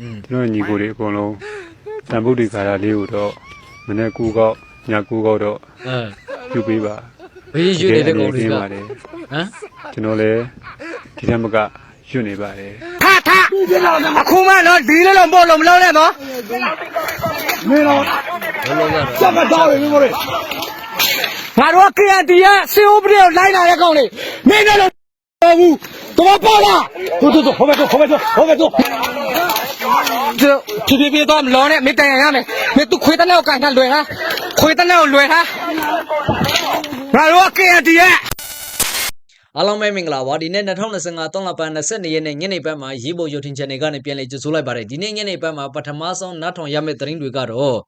อืมကျွန်တော်ညီကိုတွေအကုန်လုံးတန်ဖို့ဒီခါရလေးကိုတော့မနေ့ကူကောက်ညကူကောက်တော့အဲပြုပေးပါဘေးရွတ်နေတဲ့ကောင်တွေကတဟကမ်ယ်ကျွန်တော်လည်းဒီထက်မကရွတ်နေပါတယ်အခုမှတော့ဒီလိုတော့ပို့လို့မလုပ်နဲ့နော်ဘလုံးရတော့ငါတို့က KNT ရဲ့စေအိုးပရိကိုလိုက်လာတဲ့ကောင်လေးမင်းလည်းတော့ဘူးတော့ပေါ်လာတို့တို့ဟိုဘက်တို့ဟိုဘက်တို့ဟိုဘက်တို့ ဖြည်းဖြည်းဖြည်းတော့မလောနဲ့မင်းတိုင်ရရမယ်မင်းသူခွေးတနောက်ကန်ထားလွယ်ဟာခွေးတနောက်လွယ်ဟာငါတို့က KNT ရဲ့အားလုံးပဲမင်္ဂလာပါဒီနေ့2025 3လပိုင်း22ရက်နေ့ညနေပိုင်းမှာရေးပေါ်ရုပ်ထင် channel ကနေပြန်လည်ကြိုဆိုလိုက်ပါတယ်ဒီနေ့ညနေပိုင်းမှာပထမဆုံးနားထောင်ရမယ့်သတင်းတွေကတော့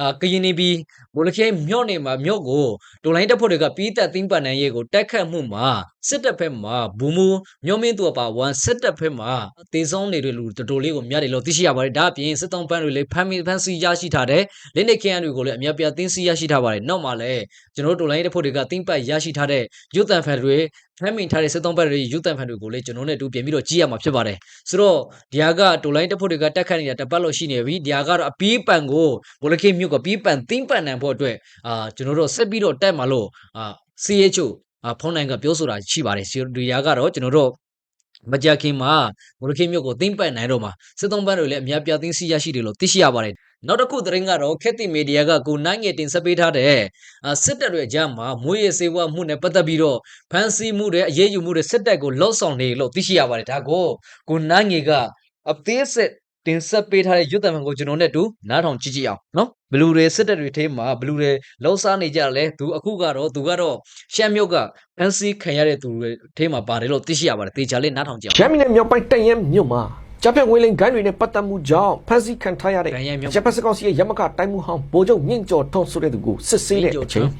အာကရင်နေပြီးမိုးလခဲမြို့နေမှာမြို့ကိုတိုလိုင်းတပ်ဖွဲ့တွေကပြီးသက်သိမ်းပန်နိုင်ရေးကိုတိုက်ခတ်မှုမှာစစ်တပ်ဘက်မှာဘူမူမြို့မင်းသူအပါဝန်စစ်တပ်ဘက်မှာတေဆုံးနေတဲ့လူတော်တော်လေးကိုမြတ်တယ်လို့သိရှိရပါတယ်ဒါအပြင်စစ်တောင်းပန်းတွေလည်းဖမ်းမိဖမ်းဆီးရရှိထားတဲ့လက်နေခရန်တွေကိုလည်းအများပြားသိမ်းဆီးရရှိထားပါတယ်နောက်မှလည်းကျွန်တော်တို့တိုလိုင်းတပ်ဖွဲ့တွေကသိမ်းပတ်ရရှိထားတဲ့ရုပ်တံဖန်တွေ ဖမ်းမိထားတဲ့စစ်တောင်းပန်းတွေရုပ်တံဖန်တွေကိုလည်းကျွန်တော်နဲ့အတူပြင်ပြီးတော့ကြည့်ရမှာဖြစ်ပါတယ်ဆိုတော့ဒီဟာကတိုလိုင်းတပ်ဖွဲ့တွေကတက်ခတ်နေတာတပတ်လို့ရှိနေပြီဒီဟာကတော့အပီးပန်ကိုဘိုလခေမြို့ကပီးပန်သိမ်းပန်နိုင်ဖို့အတွက်အာကျွန်တော်တို့ဆက်ပြီးတော့တက်မှာလို့အာ CHO အာဖုန်းနိုင်ကပြောဆိုတာရှိပါတယ်ဒီဟာကတော့ကျွန်တော်တို့ မကြခင်မှာဘိုလခေမြို့ကိုသိမ်းပန်နိုင်တော့မှာစစ်သုံးပန်းတွေလည်းအများပြားသိမ်းဆီးရရှိတယ်လို့သိရှိရပါတယ်နောက်တစ်ခုသတင်းကတော့ခက်တီမီဒီယာကကိုနိုင်ငယ်တင်ဆက်ပေးထားတဲ့အာစစ်တပ်တွေအကြမ်းမှာမွေးရစေဝမှုနဲ့ပတ်သက်ပြီးတော့ဖမ်းဆီးမှုတွေအရေးယူမှုတွေစစ်တပ်ကိုလှော့ဆောင်နေလို့သိရှိရပါတယ်ဒါကိုကိုနိုင်ငယ်ကအသေးစစ် တင်ဆက်ပေးထားတဲ့ရွတ်တံမှန်ကိုကျွန်တော်နဲ့တူနားထောင်ကြည့်ကြည့်အောင်နော်ဘလူတွေစစ်တပ်တွေထဲမှာဘလူတွေလှော့စားနေကြတယ်သူအခုကတော့သူကတော့ရှမ်းမြို့ကဖမ်းဆီးခံရတဲ့သူတွေထဲမှာပါတယ်လို့သိရှိရပါတယ်တေချာလေးနားထောင်ကြည့်အောင်ရမ်းပြည်နယ်မြောက်ပိုင်းတန်ရဲမြို့မှာဂျပန်ငွေလိမ်ဂိုင်းတွေနဲ့ပတ်သက်မှုကြောင့်ဖမ်းဆီးခံထားရတဲ့တန်ရဲမြို့ဂျပန်စကောင်စီရဲ့ရမကတိုင်းမှုဟောင်းဗိုလ်ချုပ်မြင့်ကျော်ထွန်းဆိုတဲ့သူကိုစစ်ဆေးတဲ့အမြင့်ကျော်ထွချိန်န်း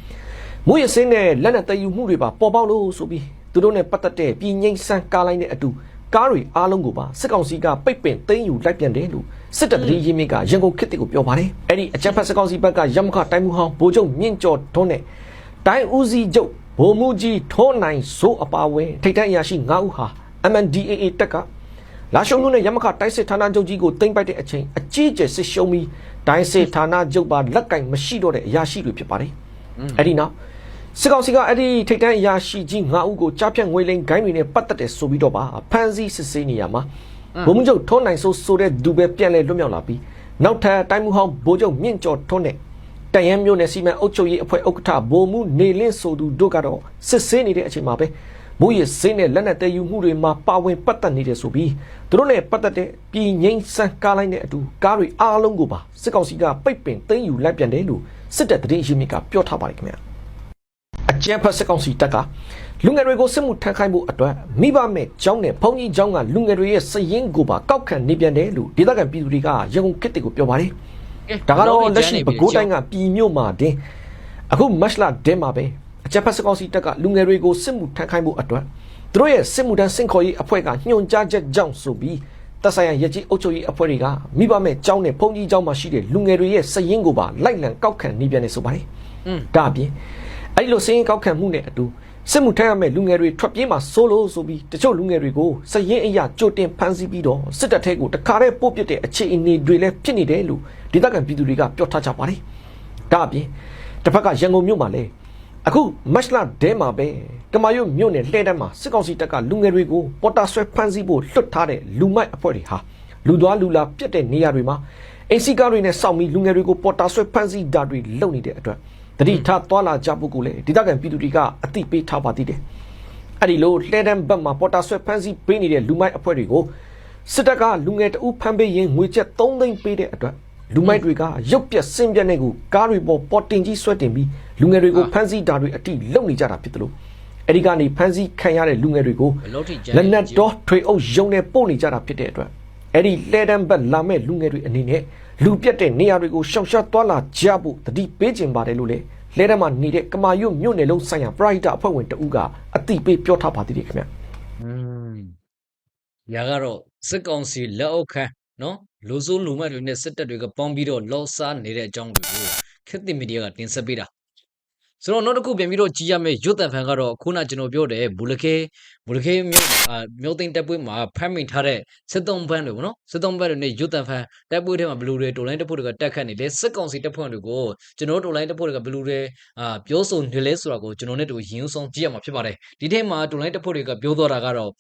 မူရစင်းနဲ့လက်နက်တည်ယူမှုတွေပါပေါ်ပေါက်လို့ဆိုပြီးသူတို့နဲ့ပတ်သက်တဲ့ပြည်ငိမ့်ဆန်းကားလိုင်းတဲ့အတူ ကားတွေအားလုံးကိုပါစစ်ကောင်စီကပိတ်ပင်သိမ်းယူလိုက်ပြန်တယ်လို့စစ်တပ်ပြည်ရင်းမြစ်ကရန်ကုန်ခေတ်တစ်ကိုပြောပါတယ်အဲ့ဒီအကြမ်းဖက်စစ်ကောင်စီဘက်ကရမကတိုင်းမှုဟောင်းဗိုလ်ချုပ်မြင့်ကျော်ထွန်းနဲ့တိုင်းဦးစီးချုပ်ဗိုလ်မှူးကြီးထွန်းနိုင်စိုးအပါအဝင်ထိပ်တန်းအရာရှိ9ဦးဟာ MNDAA တက်ကလာရှုံလို့နဲ့ရမခတိုင်းစစ်ဌာနချုပ်ကြီးကိုတင်ပိုက်တဲ့အချိန်အကြီးအကျယ်စစ်ရှုံးပြီးတိုင်းစစ်ဌာနချုပ်ပါလက်ကင်မရှိတော့တဲ့အရာရှိတွေဖြစ်ပါတယ်။အဲ့ဒီနောက် စစ်ကောင်စီကအဲ့ဒီထိတ်တန်းအရာရှိကြီး9ဦးကိုကြားဖြတ်ငွေလိမ်ဂိုင်းတွေနဲ့ပတ်သက်တယ်ဆိုပြီးတော့ပါဖမ်းဆီးစစ်ဆေးနေရမှာဘုံမချုပ်ထွန်းနိုင်ဆိုဆိုတဲ့ဒူပဲပြန်လဲလွတ်မြောက်လာပြီးနောက်ထပ်တိုင်းမှုဟောင်းဘိုးချုပ်မြင့်ကျော်ထွန်းနဲ့တန်ရန်မျိုးနဲ့စီမံအုပ်ချုပ်ရေးအဖွဲ့ဥက္ကဋ္ဌဘိုလ်မှုနေလင်းဆိုသူတို့ကတော့စစ်ဆေးနေတဲ့အချိန်မှာပဲမိုးရစင်းနဲ့လက်နက်တည်ယူမှုတွေမှာပါဝင်ပတ်သက်နေတယ်ဆိုပြီးသူတို့နဲ့ပတ်သက်တဲ့ပြည်ငိမ့်ဆန်းကားလိုက်တဲ့အတူကားတွေအားလုံးကိုပါစစ်ကောင်စီကပိတ်ပင်သိမ်းယူလိုက်ပြန်တယ်လို့စစ်တပ်သတင်းရင်းမြစ်ကပြောထားပါတယ်ခင်ဗျာအ ကြမ်းဖက်စစ်ကောင်စီတပ်ကလူငယ်တွေကိုစစ်မှုထမ်းခိုင်းဖို့အတွက်မိဘမဲ့ကျောင်းနဲ့ဘုံကြီးကျောင်းကလူငယ်တွေရဲ့စည်ရင်းကိုပါကောက်ခံနေပြန်တယ်လို့ဒေသခံပြည်သူတွေကရန်ကုန်ခေတ်တွေကိုပြောပါတယ်ဒါကတော့လက်ရှိပဲခူးတိုင်းကပြည်မြို့မှာတင်အခုမတ်လဒင်းမှာပဲအကြမ်းဖက်စစ်ကောင်စီတပ်ကလူငယ်တွေကိုစစ်မှုထမ်းခိုင်းဖို့အတွက်သူတို့ရဲ့စစ်မှုထမ်းစင်ခေါ်ရေးအဖွဲ့ကညွှန်ကြားချက်ကြောင့်ဆိုပြီးတပ်ဆိုင်ရာရကြီးအုပ်ချုပ်ရေးအဖွဲ့တွေကမိဘမဲ့ကျောင်းနဲ့ဘုံကြီးကျောင်းမှာရှိတဲ့လူငယ်တွေရဲ့စည်ရင်းကိုပါလိုက်လံကောက်ခံနေပြန်တယ်ဆိုပါတယ်อืมဒါအပြင် အဲ့ဒီလိုစည်ရင်ကောက်ခံမှုနဲ့အတူစစ်မှုထမ်းရမယ့်လူငယ်တွေထွက်ပြေးမှာစိုးလို့ဆိုပြီးတချို့လူငယ်တွေကိုစည်ရင်အရာကြိုတင်ဖမ်းဆီးပြီးတော့စစ်တပ်ထဲကိုတခါတည်းပို့ပစ်တဲ့အခြေအနေတွေလည်းဖြစ်နေတယ်လို့ဒေသခံပြည်သူတွေကပြောထားကြပါတယ်။ဒါအပြင်တစ်ဖက်ကရန်ကုန်မြို့မှာလည်းအခုမတ်လဒဲမှာပဲကမာရွတ်မြို့နယ်လှဲတန်းမှာစစ်ကောင်စီတပ်ကလူငယ်တွေကိုပေါ်တာဆွဲဖမ်းဆီးဖို့လွတ်ထားတဲ့လူမိုက်အဖွဲ့တွေဟာလူသွားလူလာပြတ်တဲ့နေရာတွေမှာအင်စီကားတွေနဲ့စောင့်ပြီးလူငယ်တွေကိုပေါ်တာဆွဲဖမ်းဆီးတာတွေလုပ်နေတဲ့အတွက် တတိထားသွားလာကြဖို့ကိုလည်းဒေသခံပြည်သူတွေကအသိပေးထားပါသေးတယ်။အဲ့ဒီလိုလှဲတန်းဘက်မှာပေါ်တာဆွဲဖမ်းဆီးပေးနေတဲ့လူမိုက်အဖွဲ့တွေကိုစစ်တပ်ကလူငယ်တအုပ်ဖမ်းပေးရင်ငွေကျပ်3သိန်းပေးတဲ့အတွက်လူမိုက်တွေကရုပ်ပြက်စင်ပြက်တဲ့ကိုကားတွေပေါ်ပေါ်တင်ကြီးဆွဲတင်ပြီးလူငယ်တွေကိုဖမ်းဆီးတာတွေအတိလုပ်နေကြတာဖြစ်တယ်လို့အဲ့ဒီကနေဖမ်းဆီးခံရတဲ့လူငယ်တွေကိုဘယ်လို့ထိကြမ်းလက်နက်တော့ထွေအုပ်ယုံနဲ့ပို့နေကြတာဖြစ်တဲ့အတွက်အဲ့ဒီလဲတန်းဘက်လာမဲ့လူငယ်တွေအနေနဲ့ လူပြတ်တဲ့နေရာတွေကိုရှောင်ရှားသွားလာကြဖို့တတိပေးခြင်းပါတယ်လို့လေလဲတန်းမှာနေတဲ့ကမာရွတ်မြို့နယ်လုံးဆိုင်ရာပရိုက်တာအဖွဲ့ဝင်တဦးကအတိပေးပြောထားပါသေးတယ်ခင်ဗျอืมရာကတော့စစ်ကောင်စီလက်အောက်ခံနော်လူစိုးလူမတ်တွေနဲ့စစ်တပ်တွေကပေါင်းပြီးတော့လော့စားနေတဲ့အကြောင်းတွေကိုခက်တိမီဒီယာကတင်ဆက်ပေးတာဆိုတော့နောက်တစ်ခုပြန်ပြီးတော့ကြည့်ရမယ့်ရွတ်တန်ဖန်ကတော့ခုနကျွန်တော်ပြောတယ်ဘူလခဲ ဘူလခေမြို့အာမြို့သိမ်းတပ်ပွဲမှာဖမ်းမိထားတဲ့စစ်တုံးဘန်းတွေပေါ့နော်စစ်တုံးဘန်းတွေနဲ့ရွတ်တန်ဖန်တပ်ပွဲထဲမှာဘလူတွေတိုလိုင်းတပ်ဖွဲ့တွေကတက်ခတ်နေတယ်စစ်ကောင်စီတပ်ဖွဲ့တွေကိုကျွန်တော်တို့တိုလိုင်းတပ်ဖွဲ့တွေကဘလူတွေအာပြောဆိုနေလဲဆိုတာကိုကျွန်တော်နဲ့တူရင်းဆုံးကြည့်ရမှာဖြစ်ပါတယ်ဒီထဲမှာတိုလိုင်းတပ်ဖွဲ့တွေကပြောတော့တာကတော့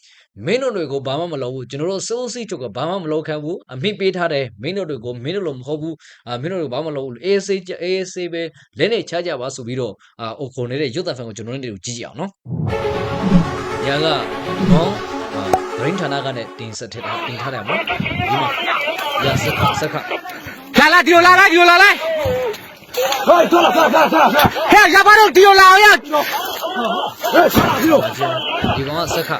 မင်းတို့တွေကိုဘာမှမလုပ်ဘူးကျွန်တော်တို့စိုးစီချုပ်ကဘာမှမလုပ်ခံဘူးအမိပေးထားတယ်မင်းတို့တွေကိုမင်းတို့လိုမဟုတ်ဘူးအာမင်းတို့တွေဘာမှမလုပ်ဘူး AAC AAC ပဲလက်နဲ့ချကြပါဆိုပြီးတော့အာအိုခုံနေတဲ့ရွတ်တန်ဖန်ကိုကျွန်တော်နဲ့တူကြည့်ကြအောင်နော် ညာကနော်ဂရင်းဌာနကနဲ့တင်ဆက်ထက်တာတင်ထားတယ်မဟုတ်ဒီမှာရစက်ခစက်ခလာလာဒီလိုလာလာဒီလိုလာလာဟဲ့ထွက်လာထွက်လာထွက်လာဟဲ့ရပါတော့ဒီလိုလာအောင်ရဒီကောင်ကစက်ခ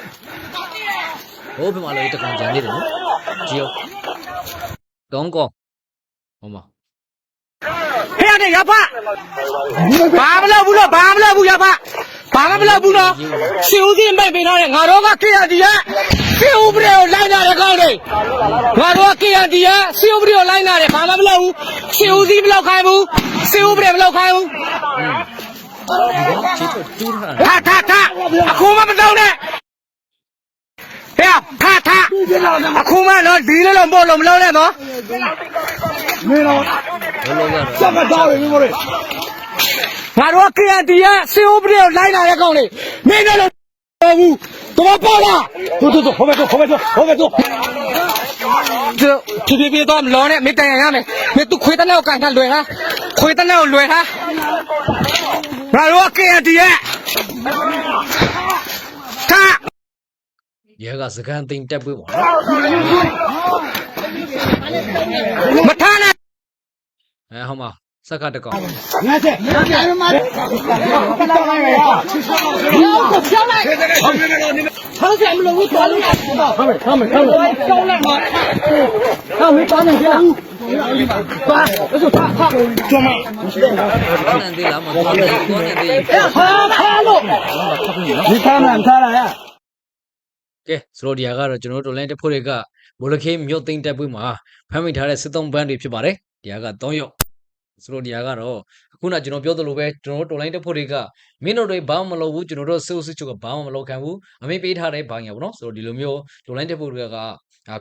ဟိုဘယ်မှာလဲတကောင်ကြံနေတယ်နော်ကြည့်အောင်ကောင်းကောင်းဟောမှာဟဲ့နေရပါဘာမလုပ်ဘူးလို့ဘာမလုပ်ဘူးရပါ ဘာမှမလုပ်ဘူးနော်စီဦးစီးမိတ်ပေးထားတယ်ငါတို့က KRD ရဲ့စီဦးပရေကိုလိုက်လာတဲ့ကောင်းတွေငါတို့က KRD ရဲ့စီဦးပရေကိုလိုက်လာတယ်ဘာမှမလုပ်ဘူးစီဦးစီးမလုပ်ခိုင်းဘူးစီဦးပရေမလုပ်ခိုင်းဘူးဒီကောင်ချစ်တူးထားထထထအခုမှမတော့နဲ့ဟဲ့ထထအခုမှတော့ဒီလိုလုံးပို့လို့မလုံးနဲ့နော်ဘယ်လိုလဲစက်ကတော့ ငါတို့က KNT ရဲ့စီအိုပရီကိုလိုက်လာတဲ့ကောင်လေးမင်းတို့လို့ဘူးတော့ပေါ်လာတို့တို့ဟိုဘက်တို့ဟိုဘက်တို့ဟိုဘက်တို့ဖြည်းဖြည်းဖြည်းတော့မလောနဲ့မင်းတန်ရရမယ်မင်းသူခွေးတနဲ့ကိုကန်ထားလွယ်ဟာခွေးတနဲ့ကိုလွယ်ဟာငါတို့က KNT ရဲ့ခါရဲကစကန်တင်တက်ပွဲပေါ့နော်မထားနဲ့အဲဟောမှာ စက်ခတကောင်ကောင်းနေသေးလားမကောင်းနေကောင်းနေသေးကဲဆိုတော့ဒီဟာကတော့ကျွန်တော်တို့ online တက်ဖို့တွေကမိုလခေမြို့သိမ်းတက်ပွဲမှာဖမ်းမိထားတဲ့စစ်သုံးဘန်းတွေဖြစ်ပါတယ်ဒီဟာက3ရောက် ဆိုတော့ဒီဟာကတော့အခုနကျွန်တော်ပြောသလိုပဲကျွန်တော်တို့ online တက်ဖို့တွေကမင်းတို့တွေဘာမှမလုပ်ဘူးကျွန်တော်တို့စစ်စစ်ချုပ်ကဘာမှမလုပ်ခံဘူးအမေပေးထားတဲ့ဘာညာပေါ့နော်ဆိုတော့ဒီလိုမျိုး online တက်ဖို့တွေက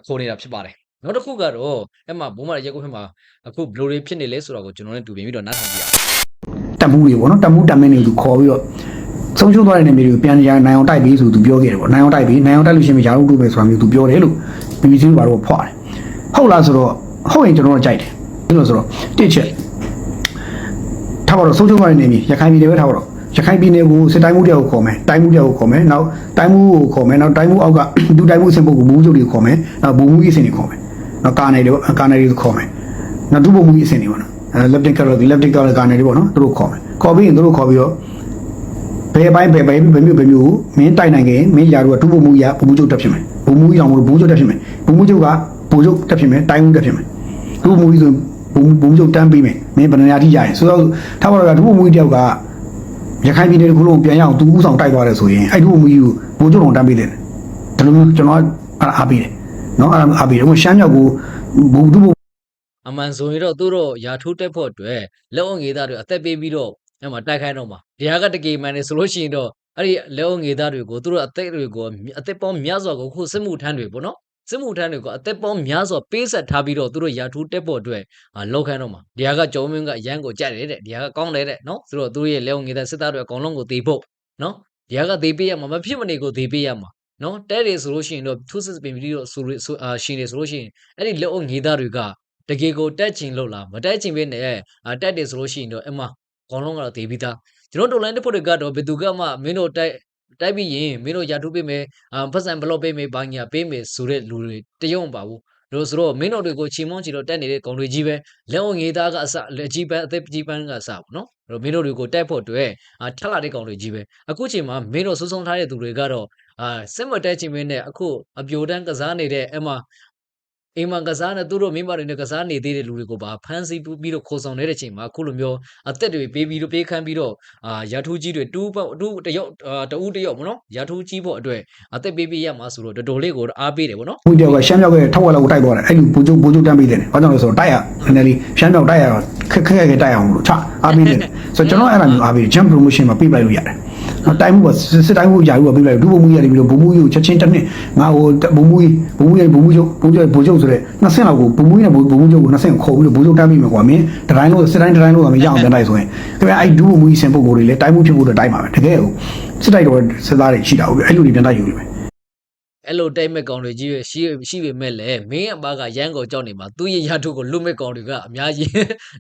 ခိုးနေတာဖြစ်ပါတယ်နောက်တစ်ခုကတော့အဲ့မှာဘုံမရက်ကွက်ဖက်မှာအခုဘယ်လိုတွေဖြစ်နေလဲဆိုတာကိုကျွန်တော်နဲ့တူပြင်ပြီးတော့နားထောင်ကြည့်အောင်တက်မှုတွေပေါ့နော်တက်မှုတက်မင်းတွေသူခေါ်ပြီးတော့ဆုံးရှုံးသွားတဲ့နေမျိုးတွေကိုပြန်ရနိုင်အောင်တိုက်ပြီးဆိုသူပြောခဲ့တယ်ပေါ့နိုင်အောင်တိုက်ပြီးနိုင်အောင်တိုက်လို့ရှိရင်မရဘူးလို့ပဲဆိုတာမျိုးသူပြောတယ်လို့ BBC တို့ဘာလို့ဖွာတယ်ဟုတ်လားဆိုတော့ဟုတ်ရင်ကျွန်တော်တို့ကြိုက်တယ်ဘယ်လိုဆိုတော့တစ်ချက် ထားပါတော့ဆုံးရှုံးသွားတဲ့နေမျိုးရခိုင်ပြည်နယ်ပဲထားပါတော့ရခိုင်ပြည်နယ်ကိုစစ်တိုင်းမှုတယောက်ကိုခေါ်မယ်တိုင်းမှုတယောက်ကိုခေါ်မယ်နောက်တိုင်းမှုကိုခေါ်မယ်နောက်တိုင်းမှုအောက်ကဒုတိုင်းမှုအဆင့်ပုဂ္ဂိုလ်ဘူးချုပ်တွေကိုခေါ်မယ်နောက်ဘူမှုကြီးအဆင့်တွေခေါ်မယ်နောက်ကာနယ်တွေပေါ့ကာနယ်တွေခေါ်မယ်နောက်ဒုဘုံမှုကြီးအဆင့်တွေပေါ့နော်အဲ left card လို့ left card ကာနယ်တွေပေါ့နော်သူတို့ခေါ်မယ်ခေါ်ပြီးရင်သူတို့ခေါ်ပြီးတော့ဘယ်ပိုင်းဘယ်ပိုင်းဘယ်မျိုးဘယ်မျိုးမင်းတိုက်နိုင်ခင်မင်းရာတို့ကတူဖို့မူကြီးကဘူမှုချုပ်တက်ဖြစ်မယ်ဘူမှုကြီးအောင်ဘူးချုပ်တက်ဖြစ်မယ်ဘူမှုချုပ်ကဘူချုပ်တက်ဖြစ်မယ်တိုင်းမှုတက်ဖြစ်မယ်တူမှုကြီးဆိုဘူဘူချုပ်တန်းပေးမယ် မင်းဘယ်နေရာထိရရင်ဆိုတော့ထားပါတော့တူမှုကြီးတယောက်ကရခိုင်ပြည်နယ်ကလုံးပြန်ရအောင်သူဥဆောင်တိုက်သွားတယ်ဆိုရင်အဲ့တူမှုကြီးကိုဘူချုပ်တော်တန်းပေးတယ်ဒါလိုမျိုးကျွန်တော်အားပေးတယ်နော်အားပေးတယ်ဟိုရှမ်းမြောက်ကိုဘူတူဖို့အမှန်ဆိုရင်တော့သူတို့ယာထိုးတက်ဖို့အတွက်လက်အောင်ငေးသားတွေအသက်ပေးပြီးတော့အဲ့မှာတိုက်ခိုင်းတော့မှာဒီဟာကတကယ်မှန်နေဆိုလို့ရှိရင်တော့အဲ့ဒီလက်အောင်ငေးသားတွေကိုသူတို့အသက်တွေကိုအသက်ပေါင်းများစွာကိုခုစစ်မှုထမ်းတွေပေါ့နော် စစ်မှုထမ်းတွေကိုအသက်ပေါင်းများစွာပေးဆက်ထားပြီးတော့သူတို့ယာထိုးတက်ဖို့အတွက်လောက်ခိုင်းတော့မှာဒီဟာကကျောင်းမင်းကအရန်ကိုကြက်တယ်တဲ့ဒီဟာကကောင်းတယ်တဲ့နော်သူတို့သူတို့ရဲ့လက်အောင်ငေးသားစစ်သားတွေအကုန်လုံးကိုတေဖို့နော်ဒီဟာကတေပေးရမှာမဖြစ်မနေကိုတေပေးရမှာနော်တဲတယ်ဆိုလို့ရှိရင်တော့သူစစ်ပင်ပြီးတော့ဆိုလို့အာရှင်နေဆိုလို့ရှိရင်အဲ့ဒီလက်အောင်ငေးသားတွေကတကယ်ကိုတက်ချင်လို့လားမတက်ချင်ပဲနဲ့အာတက်တယ်ဆိုလို့ရှိရင်တော့အမအကောင်လုံးကတော့တေးပြီးသားကျွန်တော်တို့ online တစ်ဖို့တွေကတော့ဘယ်သူကမှမင်းတို့တိုက် တိုက်ပြီးရင်မင်းတို့ရာထူးပေးမယ်အာပတ်စံဘလော့ပေးမယ်ဘာညာပေးမယ်ဆိုတဲ့လူတွေတရုံမပါဘူးလို့ဆိုတော့မင်းတို့တွေကိုချီမွန်းချီတော့တက်နေတဲ့ကောင်တွေကြီးပဲလက်ဝငေးသားကအစလက်ကြီးပန်းအသက်ကြီးပန်းကအစပေါ့နော်အဲ့တော့မင်းတို့တွေကိုတက်ဖို့အတွက်အာထက်လာတဲ့ကောင်တွေကြီးပဲအခုချိန်မှာမင်းတို့စိုးဆုံးထားတဲ့သူတွေကတော့အာစစ်မတက်ချင်မင်းနဲ့အခုအပြိုတန်းကစားနေတဲ့အမ အိမ်မှာကစားနေသူတို့မိမတွေနဲ့ကစားနေသေးတဲ့လူတွေကိုပါဖမ်းဆီးပြီးတော့ခေါ်ဆောင်နေတဲ့ချိန်မှာအခုလိုမျိုးအသက်တွေပေးပြီးတော့ပေးခမ်းပြီးတော့အာရာထူးကြီးတွေတူးပေါ့တူးတယောက်အာတူးတယောက်ပေါ့နော်ရာထူးကြီးဖို့အတွက်အသက်ပေးပေးရမှာဆိုတော့တော်တော်လေးကိုအားပေးတယ်ပေါ့နော်ဘူးတယောက်ကရှမ်းမြောက်ကထောက်ဝက်လောက်ကိုတိုက်သွားတယ်အဲ့ဒီဘူချုပ်ဘူချုပ်တန်းပေးတယ်ဘာကြောင့်လဲဆိုတော့တိုက်ရနည်းနည်းလေးရှမ်းမြောက်တိုက်ရတော့ခက်ခက်ခက်တိုက်အောင်လို့ချအားပေးတယ်ဆိုတော့ကျွန်တော်အဲ့ဒါမျိုးအားပေး jump promotion မှာပေးပလိုက်လို့ရတယ် နော်တိုင်းမှုကစစ်တိုင်းမှုကြာဘူးကပြလိုက်ဒုဘုံမှုရတယ်ပြီးတော့ဘုံမှုကြီးကိုချက်ချင်းတစ်နှစ်ငါဟိုဘုံမှုကြီးဘုံမှုကြီးဘုံမှုချုပ်ဘုံချုပ်ဘုံချုပ်ဆိုတဲ့နှစ်ဆင့်လောက်ကိုဘုံမှုကြီးနဲ့ဘုံမှုချုပ်ကိုနှစ်ဆင့်ခေါ်ပြီးတော့ဘုံချုပ်တန်းပြီးမှာကွာမင်းတတိုင်းလို့စစ်တိုင်းတတိုင်းလို့ကမရအောင်ပြန်တိုက်ဆိုရင်ခင်ဗျအဲ့ဒုဘုံမှုကြီးဆင်ပုတ်ကိုတွေလည်းတိုင်းမှုဖြစ်ဖို့တော့တိုင်းပါပဲတကယ်ဟိုစစ်တိုက်တော့စစ်သားတွေရှိတာဟုတ်ပြီအဲ့လိုတွေပြန်တိုက်ယူနေမယ်အဲ့လိုတိတ်မဲ့ကောင်တွေကြီးရှိရှိပေမဲ့လည်းမင်းအပါကရန်ကုန်ကြောက်နေမှာသူ့ရဲ့ရထုကိုလွတ်မဲ့ကောင်တွေကအများကြီး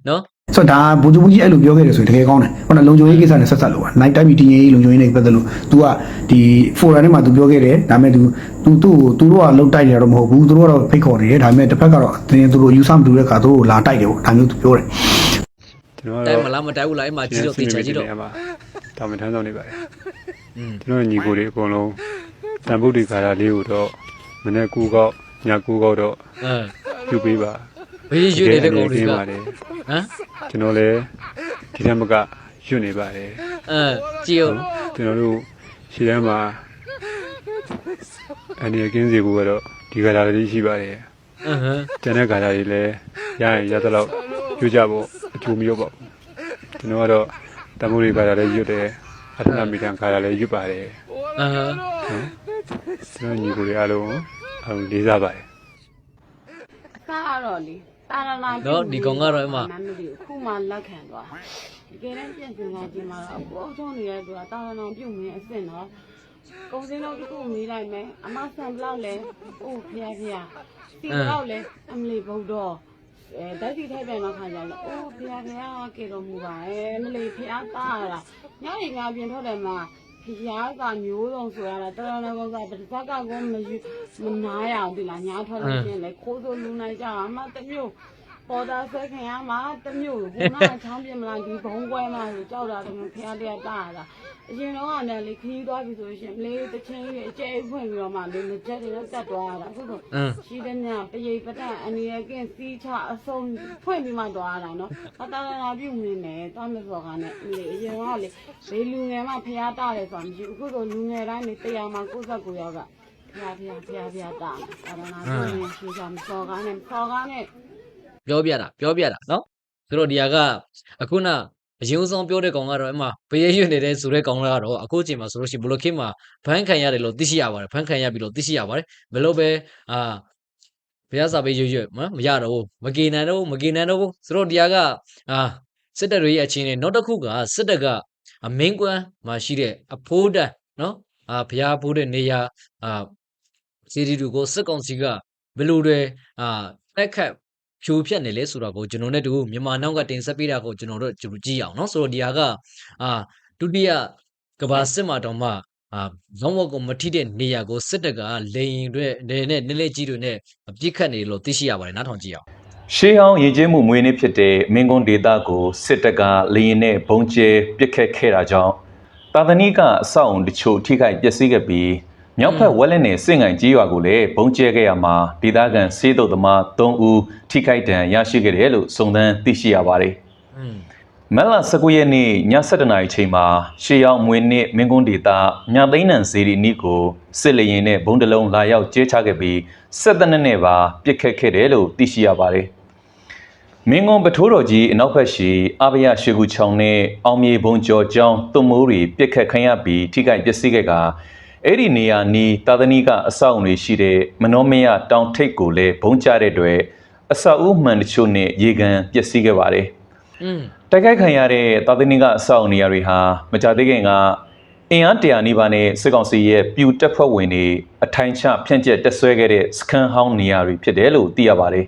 နော် ဆိုတော့ဒါဘူဂျူဘူးကြီးအဲ့လိုပြောခဲ့တယ်ဆိုရင်တကယ်ကောင်းတယ်ဟိုကလုံခြုံရေးကိစ္စနဲ့ဆက်ဆက်လို့ပါနိုင်တိုင်းပြည်တည်ငြိမ်ရေးလုံခြုံရေးနဲ့ပတ်သက်လို့ तू ကဒီ forum ထဲမှာ तू ပြောခဲ့တယ်ဒါပေမဲ့ तू तू သူ့ကိုသူတို့ကလုံတိုက်နေတာတော့မဟုတ်ဘူးသူတို့ကတော့ဖိတ်ခေါ်နေတယ်ဒါပေမဲ့တစ်ဖက်ကတော့အတင်းသူတို့ယူဆမတူတဲ့အခါသူတို့လာတိုက်တယ်ပေါ့ဒါမျိုး तू ပြောတယ် ကျွန်တော် တိုက်မ တော့ လားမတိုက်ဘူးလားအဲ့မှာကြီးတော့တေချာကြီးတော့ တာဝန်ထမ်းဆောင်နေပါတယ် อืม ကျွန်တော်ညီကိုတွေအကုန်လုံးတန်ဖို့ဒီခါရလေးကိုတော့မနေ့ကူကောက်ညကူကောက်တော့ အဲ ပြုပေးပါ ဘေးရွတ်နေတဲ့ကောင်တွေကပါတယ်ဟမ်ကျွန်တော်လည်းဒီထက်မကရွတ်နေပါတယ်အဲကြည့်ဦးကျွန်တော်တို့ရှေ့တန်းမှာအနေကင်းစီကူကတော့ဒီကလာလေးရှိပါတယ်အဟမ်းကျန်တဲ့ကလာတွေလည်းရရင်ရသလောက်ရွတ်ကြဖို့အချိုးမရွတ်ပါဘူးကျွန်တော်ကတော့တန်ဖို့ဒီခါရလည်းရွတ်တယ်အထနာမီတန်ခါရလည်းရွတ်ပါတယ်အဟမ်းကျွန်တော်ညီကိုတွေအားလုံးအားလုံးလေးစားပါတယ်အစားကတော့လေ တာရနာတော့ဒီကောင်ကတော့အမမမလို့ခုမှလက်ခံသွားတကယ်တမ်းပြင်စင်လာကြည့်မှာတော့ကိုအချုံနေတဲ့သူကတာရနာပြုတ်မင်းအစ်စ်နော်ကုန်းစင်းတော့တစ်ခုမေးလိုက်မယ်အမဆန်ဘလောက်လဲအိုးဖျားဖျားစီဘလောက်လဲအမလီဘုတ်တော့အဲတိုက်စီထိုက်ပြန်တော့ခါကြလို့အိုးဖျားဖျားကေတော်မူပါအဲအမလီဖျားသားရတာညရီငါပြင်ထွက်တယ်မှာ ဖျားကမျိုးစုံဆိုရတာတော်တော်ကောကပစကကောမယူမနာရအောင်ဒီလားညာထွက်လို့ရှရင်လေခိုးဆိုလူနိုင်ကြအမတမျိုး ပေါ်တာဆွဲခင်ရမှာတမျိုးဘုနာချောင်းပြမလားဒီဘုံကွဲမှာဆိုကြောက်တာတမျိုးဖျားတရားတားတာအရင်တော့ကလည်းလေခီးသွားပြီဆိုရှင်လေတချင်းကြီးအကျဲဖွင့်ပြီးတော့မှလေလက်ချက်တွေတက်သွားရတာအခုတော့အင်းရှိတဲ့ညပရိပဒတ်အနေရကင်းစီးချအစုံဖွင့်ပြီးမှသွားရတာနော်အတားတာပြုတ်နေတယ်တောင်းမစော်ကနဲ့လေအရင်ကလေဘေးလူငယ်မှဖျားတာတယ်ဆိုတာမရှိဘူးအခုတော့လူငယ်တိုင်းနေတရားမှ69ယောက်ကဖျားဖျားဖျားဖျားတာတာနာပြုတ်နေရှိချမစော်ကနဲ့စော်ကနဲ့ ပြောပြတာပြောပြတာနော်ဆိုတော့ဒီဟာကအခုနအရင်ဆုံးပြောတဲ့ကောင်ကတော့အမဘေးရွတ်နေတဲ့ဆိုတဲ့ကောင်ကတော့အခုချိန်မှာဆိုလို့ရှိရင်ဘလိုခေတ်မှာဘန်းခံရတယ်လို့သိရှိရပါတယ်ဘန်းခံရပြီလို့သိရှိရပါတယ်ဘယ်လိုပဲအာဘုရားစာပေရွတ်ရွတ်မမရတော့ဘူးမကေနန်တော့ဘူးမကေနန်တော့ဘူးဆိုတော့ဒီဟာကအာစစ်တပ်တွေရဲ့အခြေအနေနောက်တစ်ခုကစစ်တပ်ကအမင်းကွမ်းမှာရှိတဲ့အဖိုးတန်နော်အာဘုရားဖိုးတဲ့နေရာအာစီဒီတူကိုစစ်ကောင်စီကဘယ်လိုတွေအာတက်ခတ် ဖြိုးဖြတ်နေလဲဆိုတာကိုကျွန်တော်နဲ့တူမြန်မာနောက်ကတင်ဆက်ပေးတာကိုကျွန်တော်တို့ကြည့်ကြည့်အောင်เนาะဆိုတော့ဒီဟာကအာဒုတိယကဘာစစ်မှာတောင်မှအာလောင်းဝက်ကိုမထိတဲ့နေရာကိုစစ်တပ်ကလေရင်တွေနေနဲ့နည်းနည်းကြီးတွေနဲ့ပြစ်ခတ်နေလို့သိရှိရပါတယ်နားထောင်ကြည့်အောင် ရှေးဟောင်းရည်ကျင်းမှုမွေးနေ့ဖြစ်တဲ့မင်းကွန်းဒေတာကိုစစ်တပ်ကလေရင်နဲ့ဘုံကျဲပစ်ခတ်ခဲ့တာကြောင့်တာသနိကအဆောက်အုံတချို့ထိခိုက်ပျက်စီးခဲ့ပြီး မြောက်ဖက်ဝက်လက်နယ်စင့်ငိုင်ကြီးရွာကိုလည်းဘုံကျဲခဲ့ရမှာဒေတာကန်စေးတုတ်သမား3ဦးထိခိုက်ဒဏ်ရရှိခဲ့တယ်လို့စုံစမ်းသိရှိရပါတယ်อืมမက်လာ19ရက်နေ့ည7:00နာရီချိန်မှာရှေးရောက်မွေးနေ့မင်းကွန်းဒေတာညသိန်းနံဇေဒီနီကိုစစ်လေရင်နဲ့ဘုံတလုံးလာရောက်ကျဲချခဲ့ပြီးစစ်တပ်နဲ့ပါပြစ်ခတ်ခဲ့တယ်လို့သိရှိရပါတယ်။မင်းကွန်းပထိုးတော်ကြီးအနောက်ဘက်ရှိအဘယရွှေကူချောင်းနဲ့အောင်မြေဘုံကျော်ကျောင်းသွမိုးတွေပြစ်ခတ်ခံရပြီးထိခိုက်ပျက်စီးခဲ့က အဲ့ဒီနေရာနီးတာသနီကအဆောက်အုံတွေရှိတဲ့မနောမယတောင်ထိပ်ကိုလည်းဘုံကျတဲ့တွေအဆောက်အုံမှန်တချို့နဲ့ရေကန်ပျက်စီးခဲ့ပါတယ်။တိုက်ခိုက်ခံရတဲ့တာသနီကအဆောက်အုံနေရာတွေဟာမကြသေးခင်ကအင်အားတရာနီးပါးနဲ့စစ်ကောင်စီရဲ့ပြူတက်ဖွဲ့ဝင်တွေအထိုင်ချဖြန့်ကျက်တက်ဆွဲခဲ့တဲ့စခန်းဟောင်းနေရာတွေဖြစ်တယ်လို့သိရပါတယ်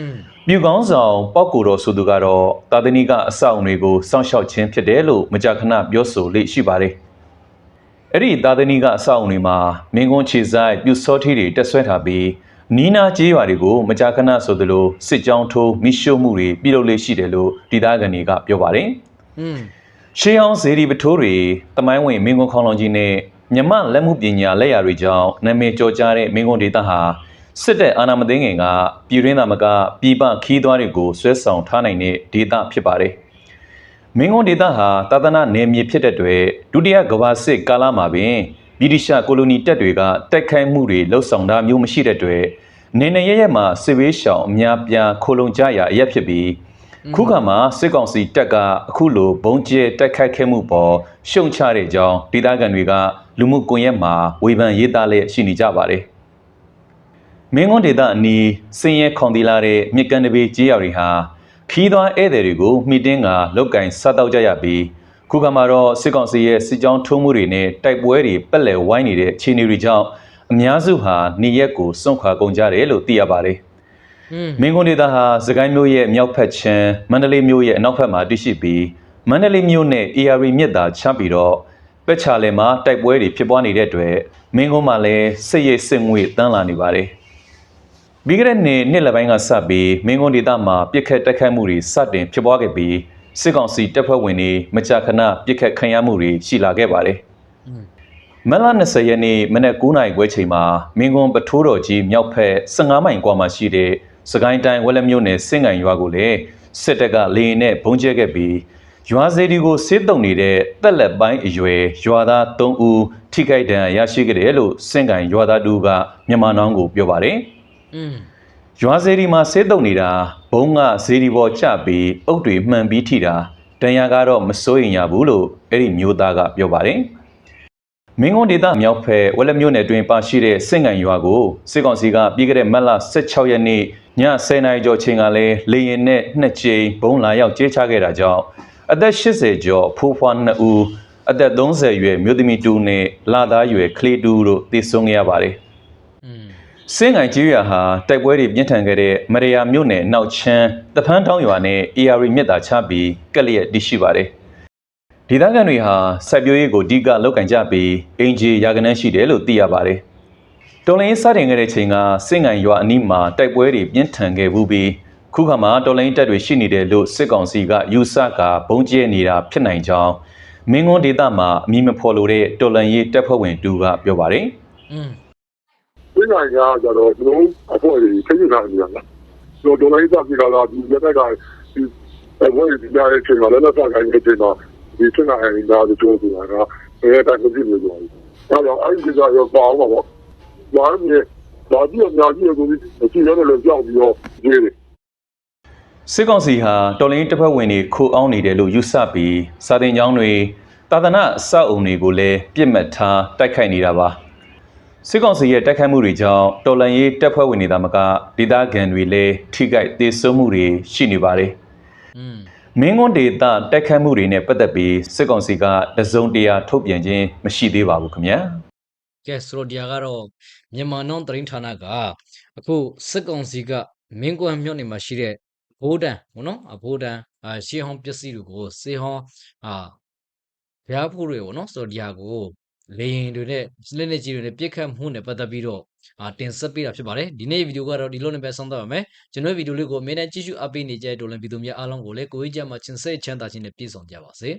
။မြူကောင်းဆောင်ပောက်ကိုတော်ဆိုသူကတော့တာသနီကအဆောက်အုံတွေကိုစောင့်ရှောက်ခြင်းဖြစ်တယ်လို့မကြာခဏပြောဆိုလေ့ရှိပါတယ်။ အဲ့ဒီတာသနိကအဆောက်အုံတွေမှာမင်းကွန်းခြေဆိုင်ပြူစောထီတွေတက်ဆွဲထားပြီးနီးနာကျေးရွာတွေကိုမကြာခဏဆိုသလိုစစ်ကြောင်းထိုးမိရှို့မှုတွေပြုလုပ်လေ့ရှိတယ်လို့ဒေသခံတွေကပြောပါတယ်။อืมရှေးအောင်ဇေဒီပထိုးတွေတမိုင်းဝင်မင်းကွန်းခေါင်းလောင်ကြီးနဲ့မြမလက်မှုပညာလက်ရာတွေကြောင့်နာမည်ကျော်ကြားတဲ့မင်းကွန်းဒေသဟာစစ်တပ်အာဏာမသိမ်းခင်ကပြည်ရင်းသားမကပြည်ပခီးသွားတွေကိုဆွဲဆောင်ထားနိုင်တဲ့ဒေသဖြစ်ပါတယ်။ မင်းကွန်းဒေသဟာတာသနာနယ်မြေဖြစ်တဲ့အတွက်ဒုတိယကမ္ဘာစစ်ကာလမှာပင်ဗြိတိရှကိုလိုနီတပ်တွေကတိုက်ခိုက်မှုတွေလှုပ်ဆောင်တာမျိုးမရှိတဲ့အတွက်နေနေရရက်မှာစစ်ဝေးရှောင်အများပြားခိုလုံကြရာအရက်ဖြစ်ပြီးခုခါမှာစစ်ကောင်စီတပ်ကအခုလိုဘုံကျဲတိုက်ခိုက်ခဲ့မှုပေါ်ရှုံချတဲ့အကြောင်းဒေသခံတွေကလူမှုကွန်ရက်မှာဝေဖန်ရေးသားလျက်ရှိနေကြပါတယ်မင်းကွန်းဒေသအနီးစင်ရဲခွန်တီလာတဲ့မြစ်ကန်တပေကြေးရွာတွေဟာ ခီးသွွားဧည့်သည်တွေကိုမှီတင်းကလောက်ကင်စားတောက်ကြရပြီးခုခါမှာတော့စစ်ကောင်စီရဲ့စစ်ကြောင်းထိုးမှုတွေနဲ့တိုက်ပွဲတွေပက်လက်ဝိုင်းနေတဲ့အခြေအနေတွေကြောင့်အများစုဟာနေရက်ကိုစွန့်ခွာကုန်ကြတယ်လို့သိရပါတယ်อืมမင်းကွန်းဒေသဟာစကိုင်းမြို့ရဲ့မြောက်ဖက်ချမ်းမန္တလေးမြို့ရဲ့အနောက်ဖက်မှာတည်ရှိပြီးမန္တလေးမြို့နဲ့ AR မြစ်သာချပြီးတော့ပက်ချာလယ်မှာတိုက်ပွဲတွေဖြစ်ပွားနေတဲ့အတွက်မင်းကွန်းမှာလည်းစစ်ရိတ်စစ်ငွေတန်းလာနေပါတယ်။ ပြီးခဲ့တဲ့နှစ်နှစ်လယ်ပိုင်းကစပြီးမင်းကွန်းဒေသမှာပြစ်ခတ်တိုက်ခိုက်မှုတွေစတင်ဖြစ်ပွားခဲ့ပြီးစစ်ကောင်စီတပ်ဖွဲ့ဝင်တွေမကြာခဏပြစ်ခတ်ခံရမှုတွေရှိလာခဲ့ပါတယ်။မလ20ရက်နေ့မနက်9:00နာရီခွဲချိန်မှာမင်းကွန်းပထိုးတော်ကြီးမြောက်ဖက်15မိုင်ကွာမှာရှိတဲ့စကိုင်းတိုင်းဝက်လက်မြို့နယ်စင်ကန်ရွာကိုလည်းစစ်တပ်ကလေရင်နဲ့ဘုံကျဲခဲ့ပြီးရွာစေဒီကိုစစ်တုံနေတဲ့တက်လက်ပိုင်းအရွယ်ရွာသား3ဦးထိခိုက်ဒဏ်ရာရရှိခဲ့တယ်လို့စင်ကန်ရွာသားတူကမြန်မာနောင်းကိုပြောပါတယ်อืม ရွာစေဒီမှာဆေးတုံနေတာဘုံကစေဒီပေါ်ကျပြီးအုတ်တွေမှန်ပြီးထိတာတန်ရာကတော့မစိုးရင်ရဘူးလို့အဲ့ဒီမျိုးသားကပြောပါတယ်မင်းကွန်းဒေသမြောက်ဖက်ဝက်လက်မြို့နယ်တွင်ပါရှိတဲ့စင့်ကန်ရွာကိုစစ်ကောင်စီကပြီးခဲ့တဲ့မတ်လ16ရက်နေ့ည10:00နာရီကျော်ချိန်ကလည်းလေရင်နဲ့နှစ်ကြိမ်ဘုံလာရောက်ကျေးချခဲ့တာကြောင့်အသက်80ကျော်ဖိုးဖွား2ဦးအသက်30ရွယ်မြို့သမီး2ဦးနဲ့လာသားရွယ်ကလေး2ဦးတို့သေဆုံးခဲ့ရပါတယ်อืม စင်းကန်ကြီးရွာဟာတိုက်ပွဲတွေပြင်းထန်ခဲ့တဲ့မရယာမြို့နယ်နောက်ချမ်းတဖန်းတောင်းရွာနဲ့ AR မြစ်သာချပြီးကက်လျက်တည်ရှိပါတယ်။ဒေသခံတွေဟာစိုက်ပျိုးရေးကိုအဓိကလုပ်ကင်ကြပြီးအင်ဂျီရာကနန်းရှိတယ်လို့သိရပါတယ်။တော်လိုင်းစတင်ခဲ့တဲ့ချိန်ကစင်းကန်ရွာအနီးမှာတိုက်ပွဲတွေပြင်းထန်ခဲ့ဘူးပြီးခုခါမှာတော်လိုင်းတပ်တွေရှိနေတယ်လို့စစ်ကောင်စီကယူဆကဘုံကျဲနေတာဖြစ်နိုင်ကြောင်းမင်းကွန်းဒေသမှာအမည်မဖော်လိုတဲ့တော်လန်ရေးတပ်ဖွဲ့ဝင်တူကပြောပါတယ်။อืม ပြည်နိုင်ငံကကြတော့ကျွန်တော်အဖွဲ့တွေထိန်းထားနေရလားကျွန်တော်ဒေါ်လာရေးသားပြည်ကလာဒီရက်ကဒီအဖွဲ့ဒီကြားရဲ့ချိန်မှာလည်းလက်ဆက်ကိုင်းတဲ့ချိန်မှာဒီချိန်ကအဲဒီသားတို့ပြောဆိုတာကအဲတိုင်းမဖြစ်လို့ပြောတယ်။ဒါကြောင့်အဲဒီကရောပါအောင်ပါပေါ့။ဘာလို့လဲ။ဒါကြီးအများကြီးကိုဒီအချိန်ရတယ်လို့ကြောက်ပြီးတော့ရေးတယ်စစ်ကောင်စီဟာတော်လိုင်းတပ်ဖွဲ့ဝင်တွေခိုးအောင်နေတယ်လို့ယူဆပြီးစာတင်ကျောင်းတွေတာသနာအဆောက်အုံတွေကိုလည်းပြစ်မှတ်ထားတိုက်ခိုက်နေတာပါ စစ်ကောင်စီရဲ့တိုက်ခိုက်မှုတွေကြောင့်တော်လိုင်းရေးတပ်ဖွဲ့ဝင်တွေသာမကဒေသခံတွေလည်းထိခိုက်ဒေဆုံးမှုတွေရှိနေပါတယ်อืมမင်းကွန်းဒေသတိုက်ခိုက်မှုတွေနဲ့ပတ်သက်ပြီးစစ်ကောင်စီကတစုံတရာထုတ်ပြန်ခြင်းမရှိသေးပါဘူးခင်ဗျာကဲဆိုတော့ဒီဟာကတော့မြန်မာနောင်သတင်းဌာနကအခုစစ်ကောင်စီကမင်းကွမ်းမြို့နယ်မှာရှိတဲ့ဘိုးတန်ဘောနော်အဘိုးတန်အာရှေးဟောင်းပစ္စည်းတွေကိုစေဟောင်းအာဘုရားဖူးတွေဘောနော်ဆိုတော့ဒီဟာကို လေရင်တွေနဲ့လက်လက်ကြီးတွေနဲ့ပြစ်ခတ်မှုနဲ့ပတ်သက်ပြီးတော့အာတင်ဆက်ပေးတာဖြစ်ပါတယ်ဒီနေ့ဗီဒီယိုကတော့ဒီလိုနဲ့ပဲဆုံးသတ်ပါမယ်ကျွန်တော်ဗီဒီယိုလေးကိုအမြဲတမ်းကြည့်ရှုအပ်ပေးနေကြတဲ့တော်လန်ပြည်သူများအားလုံးကိုလည်းကိုယ်ကြီးကြမှာချင်စိတ်ချမ်းသာခြင်းနဲ့ပြည့်စုံကြပါစေ